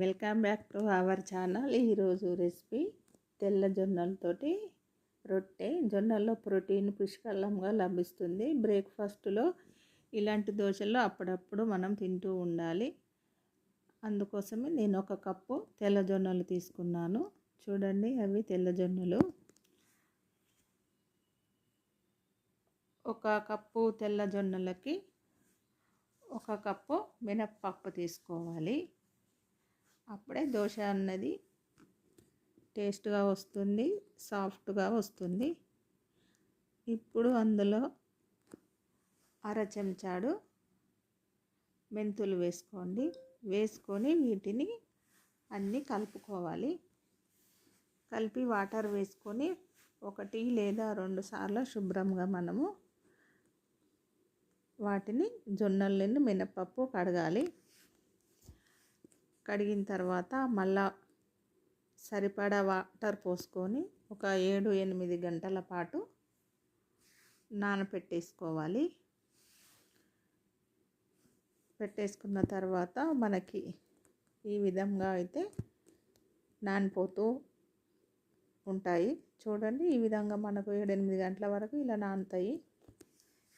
Welcome back to our channel. ఈరోజు recipe తెల్ల జొన్నలతోటి రొట్టె. జొన్నల్లో ప్రోటీన్ పుష్కలంగా లభిస్తుంది. బ్రేక్ఫాస్ట్లో ఇలాంటి దోశలు అప్పుడప్పుడు మనం తింటూ ఉండాలి. అందుకోసమే నేను ఒక కప్పు తెల్ల జొన్నలు తీసుకున్నాను. చూడండి అవి తెల్ల జొన్నలు. ఒక కప్పు తెల్ల జొన్నలకి ఒక కప్పు మినప్పప్పు తీసుకోవాలి. అప్పుడే దోశ అన్నది టేస్ట్గా వస్తుంది సాఫ్ట్గా వస్తుంది. ఇప్పుడు అందులో అర చెంచాడు మెంతులు వేసుకోండి. వేసుకొని వీటిని అన్నీ కలుపుకోవాలి. కలిపి వాటర్ వేసుకొని ఒకటి లేదా రెండు సార్లు శుభ్రంగా మనము వాటిని జొన్నలని మినపప్పు కడగాలి. కడిగిన తర్వాత మళ్ళా సరిపడా వాటర్ పోసుకొని ఒక ఏడు ఎనిమిది గంటల పాటు నానపెట్టేసుకోవాలి. పెట్టేసుకున్న తర్వాత మనకి ఈ విధంగా అయితే నానిపోతూ ఉంటాయి. చూడండి ఈ విధంగా మనకు ఏడెనిమిది గంటల వరకు ఇలా నానుతాయి.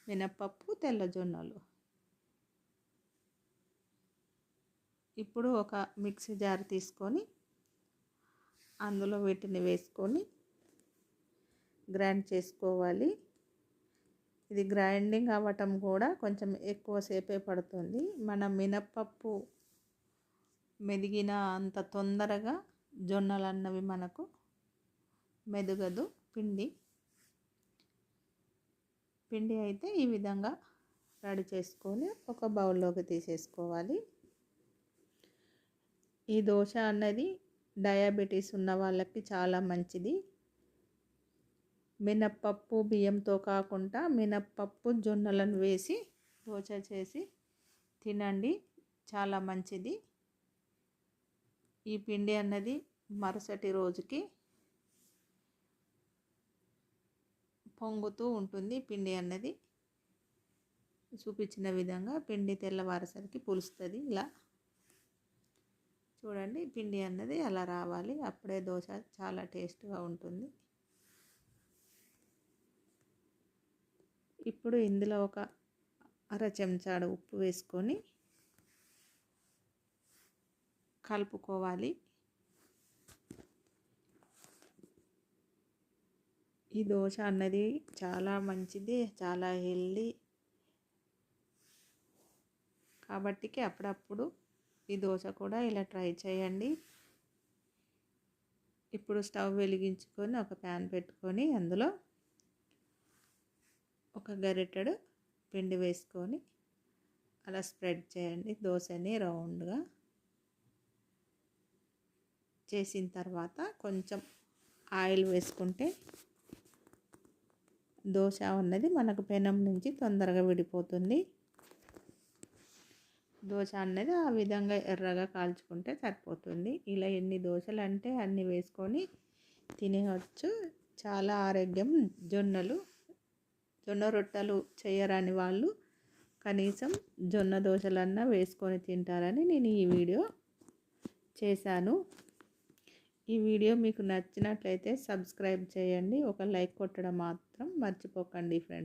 మినప్పప్పు తెల్ల జొన్నలు ఇప్పుడు ఒక మిక్సీ జార్ తీసుకొని అందులో వీటిని వేసుకొని గ్రైండ్ చేసుకోవాలి. ఇది గ్రైండింగ్ అవ్వటం కూడా కొంచెం ఎక్కువసేపే పడుతుంది. మన మినప్పప్పు మెదిగిన అంత తొందరగా జొన్నలు అన్నవి మనకు మెదగదు పిండి. పిండి అయితే ఈ విధంగా రెడీ చేసుకొని ఒక బౌల్లోకి తీసేసుకోవాలి. ఈ దోశ అన్నది డయాబెటీస్ ఉన్న వాళ్ళకి చాలా మంచిది. మినప్పప్పు బియ్యంతో కాకుండా మినప్పప్పు జొన్నలను వేసి దోశ చేసి తినండి చాలా మంచిది. ఈ పిండి అన్నది మరుసటి రోజుకి పొంగుతూ ఉంటుంది పిండి అన్నది. చూపించిన విధంగా పిండి తెల్లవారేసరికి పులుస్తుంది ఇలా. చూడండి పిండి అన్నది అలా రావాలి. అప్పుడే దోశ చాలా టేస్ట్గా ఉంటుంది. ఇప్పుడు ఇందులో ఒక అర చెంచాడు ఉప్పు వేసుకొని కలుపుకోవాలి. ఈ దోశ అన్నది చాలా మంచిది చాలా హెల్దీ. కాబట్టికి అప్పుడప్పుడు ఈ దోశ కూడా ఇలా ట్రై చేయండి. ఇప్పుడు స్టవ్ వెలిగించుకొని ఒక ప్యాన్ పెట్టుకొని అందులో ఒక గరిటెడు పిండి వేసుకొని అలా స్ప్రెడ్ చేయండి దోశని రౌండ్గా. చేసిన తర్వాత కొంచెం ఆయిల్ వేసుకుంటే దోశ ఉన్నది మనకు పెనం నుంచి తొందరగా విడిపోతుంది. దోశ అనేది ఆ విధంగా ఎర్రగా కాల్చుకుంటే సరిపోతుంది. ఇలా ఎన్ని దోశలు అంటే అన్ని వేసుకొని తినేవచ్చు చాలా ఆరోగ్యం జొన్నలు జొన్న రొట్టెలు చేయరాని వాళ్ళు కనీసం జొన్న దోశలన్నా వేసుకొని తింటారని నేను ఈ వీడియో చేశాను. ఈ వీడియో మీకు నచ్చినట్లయితే సబ్స్క్రైబ్ చేయండి. ఒక లైక్ కొట్టడం మాత్రం మర్చిపోకండి ఫ్రెండ్స్.